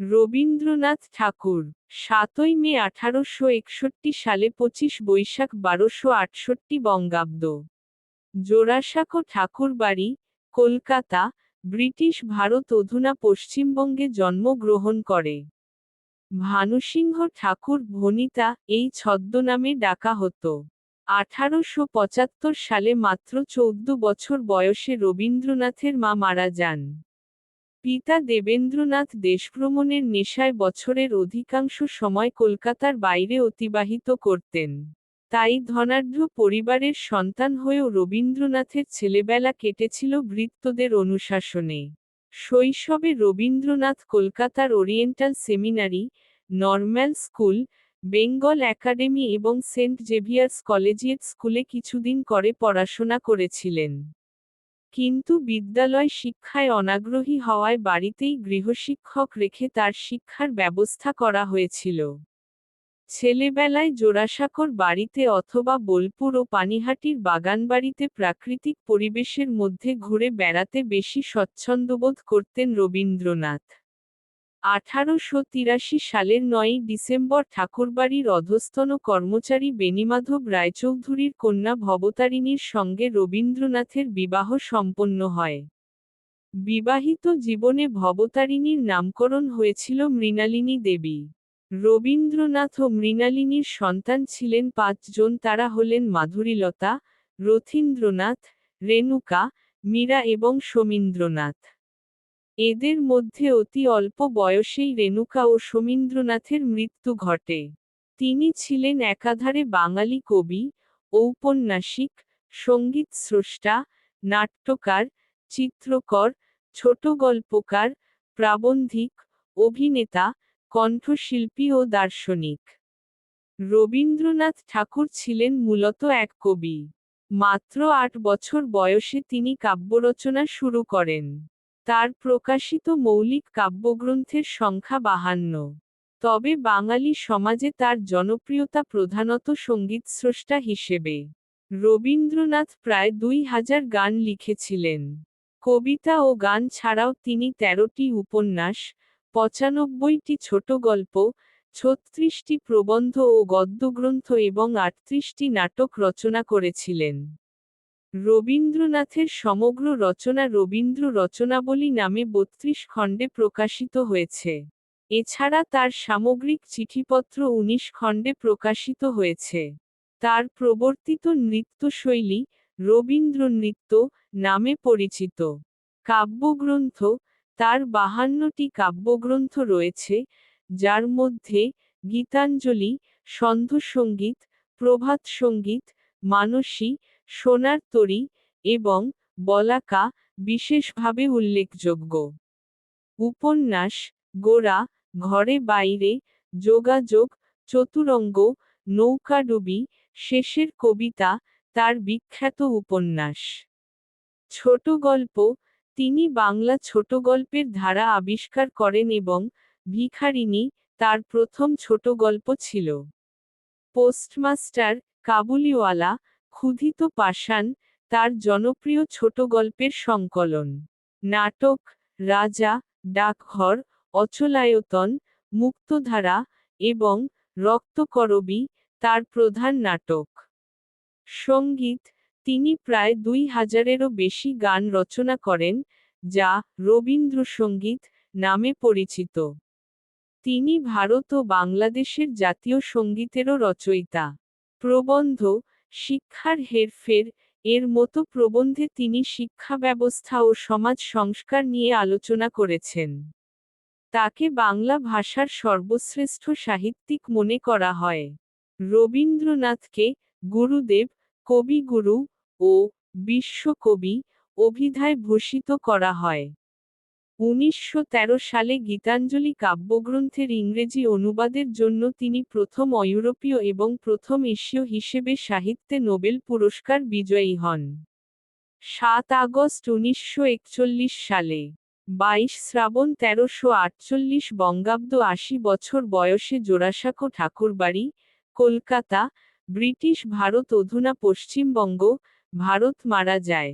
রবীন্দ্রনাথ ঠাকুর, সাতই মে আঠারোশো একষট্টি সালে পঁচিশ বৈশাখ বারোশো আটষট্টি বঙ্গাব্দ। জোড়াসাঁকো ঠাকুরবাড়ি কলকাতা, ব্রিটিশ ভারত অধুনা পশ্চিমবঙ্গে জন্মগ্রহণ করে। ভানুসিংহ ঠাকুর ভনিতা এই ছদ্মনামে ডাকা হতো। আঠারোশো পঁচাত্তর সালে মাত্র চৌদ্দ বছর বয়সে রবীন্দ্রনাথের মা মারা যান। পিতা দেবেন্দ্রনাথ দেশভ্রমণের নেশায় বছরের অধিকাংশ সময় কলকাতার বাইরে অতিবাহিত করতেন। তাই ধনাঢ্য পরিবারের সন্তান হয়েও রবীন্দ্রনাথের ছেলেবেলা কেটেছিল বৃত্তদের অনুশাসনে। শৈশবে রবীন্দ্রনাথ কলকাতার oriental seminary, normal school, Bengal academy এবং সেন্ট জেভিয়ার্স কলেজিয়েট স্কুলে কিছুদিন করে পড়াশোনা করেছিলেন। কিন্তু বিদ্যালয় শিক্ষায় অনাগ্রহী হওয়ায় বাড়িতেই গৃহশিক্ষক রেখে তার শিক্ষার ব্যবস্থা করা হয়েছিল। ছেলেবেলায় জোড়াসাঁকর বাড়িতে অথবা বোলপুর ও পানিহাটির বাগানবাড়িতে প্রাকৃতিক পরিবেশের মধ্যে ঘুরে বেড়াতে বেশি স্বচ্ছন্দবোধ করতেন রবীন্দ্রনাথ। আঠারোশো তিরাশি সালের নয়ই ডিসেম্বর ঠাকুরবাড়ির অধস্তন কর্মচারী বেনিমাধব রায়চৌধুরীর কন্যা ভবতারিণীর সঙ্গে রবীন্দ্রনাথের বিবাহ সম্পন্ন হয়। বিবাহিত জীবনে ভবতারিণীর নামকরণ হয়েছিল মৃণালিনী দেবী। রবীন্দ্রনাথ ও মৃণালিনীর সন্তান ছিলেন পাঁচজন, তারা হলেন মাধুরীলতা, রথীন্দ্রনাথ, রেণুকা, মীরা এবং সমীন্দ্রনাথ। এদের মধ্যে অতি অল্প বয়সেই রেণুকা ও সমীন্দ্রনাথের মৃত্যু ঘটে। তিনি ছিলেন একাধারে বাঙালি কবি, ঔপন্যাসিক, সংগীত স্রষ্টা, নাট্যকার, চিত্রকর, ছোট গল্পকার, প্রাবন্ধিক, অভিনেতা, কণ্ঠশিল্পী ও দার্শনিক। রবীন্দ্রনাথ ঠাকুর ছিলেন মূলত এক কবি। মাত্র আট বছর বয়সে তিনি কাব্যরচনা শুরু করেন। তার প্রকাশিত মৌলিক কাব্যগ্রন্থের সংখ্যা বাহান্ন। তবে বাঙালি সমাজে তার জনপ্রিয়তা প্রধানত সঙ্গীতস্রষ্টা হিসেবে। রবীন্দ্রনাথ প্রায় দুই হাজার গান লিখেছিলেন। কবিতা ও গান ছাড়াও তিনি তেরোটি উপন্যাস, পঁচানব্বইটি ছোট গল্প, ছত্রিশটি প্রবন্ধ ও গদ্যগ্রন্থ এবং আটত্রিশটি নাটক রচনা করেছিলেন। রবীন্দ্রনাথের সমগ্র রচনা রবীন্দ্র রচনাবলী নামে বত্রিশ খণ্ডে প্রকাশিত হয়েছে। এছাড়া তার সামগ্রিক চিঠিপত্র উনিশ খণ্ডে প্রকাশিত হয়েছে। তার প্রবর্তিত নৃত্যশৈলী রবীন্দ্র নৃত্য নামে পরিচিত। কাব্যগ্রন্থ, তার বাহান্নটি কাব্যগ্রন্থ রয়েছে, যার মধ্যে গীতাঞ্জলি সংগীত প্রভাত সংগীত, মানসী সোনার তরী এবং বলাকা বিশেষভাবে উল্লেখযোগ্য। উপন্যাস, গোড়া, ঘরে বাইরে, যোগাযোগ, চতুরঙ্গ নৌকাডুবি শেষের কবিতা, তার বিখ্যাত উপন্যাস। ছোট গল্প, তিনি বাংলা ছোট গল্পের ধারা আবিষ্কার করেন এবং ভিখারিণী তার প্রথম ছোট গল্প ছিল। পোস্টমাস্টার, কাবুলিওয়ালা ক্ষুধিত পাষাণ, তার জনপ্রিয় ছোট গল্পের সংকলন। নাটক, রাজা, ডাকঘর, অচলায়তন, মুক্তধারা এবং রক্তকরবী, তার প্রধান নাটক। সংগীত, তিনি প্রায় দুই হাজারেরও বেশি গান রচনা করেন, যা রবীন্দ্রসঙ্গীত নামে পরিচিত। তিনি ভারত ও বাংলাদেশের জাতীয় সঙ্গীতেরও রচয়িতা। প্রবন্ধ শিক্ষার হেরফের, এর মতো প্রবন্ধে তিনি শিক্ষা ব্যবস্থা ও সমাজ সংস্কার নিয়ে আলোচনা করেছেন। তাকে বাংলা ভাষার সর্বশ্রেষ্ঠ সাহিত্যিক মনে করা হয়। রবীন্দ্রনাথকে গুরুদেব, কবিগুরু ও বিশ্বকবি অভিধায় ভূষিত করা হয়। উনিশশো তেরো সালে গীতাঞ্জলি কাব্যগ্রন্থের ইংরেজি অনুবাদের জন্য তিনি প্রথম অইউরোপীয় এবং প্রথম এশীয় হিসেবে সাহিত্যে নোবেল পুরস্কার বিজয়ী হন। সাত আগস্ট উনিশশো একচল্লিশ সালে, বাইশ শ্রাবণ তেরোশো আটচল্লিশ বঙ্গাব্দ আশি বছর বয়সে জোড়াসাঁকো ঠাকুরবাড়ি, কলকাতা, ব্রিটিশ ভারত অধুনা পশ্চিমবঙ্গ, ভারত মারা যায়।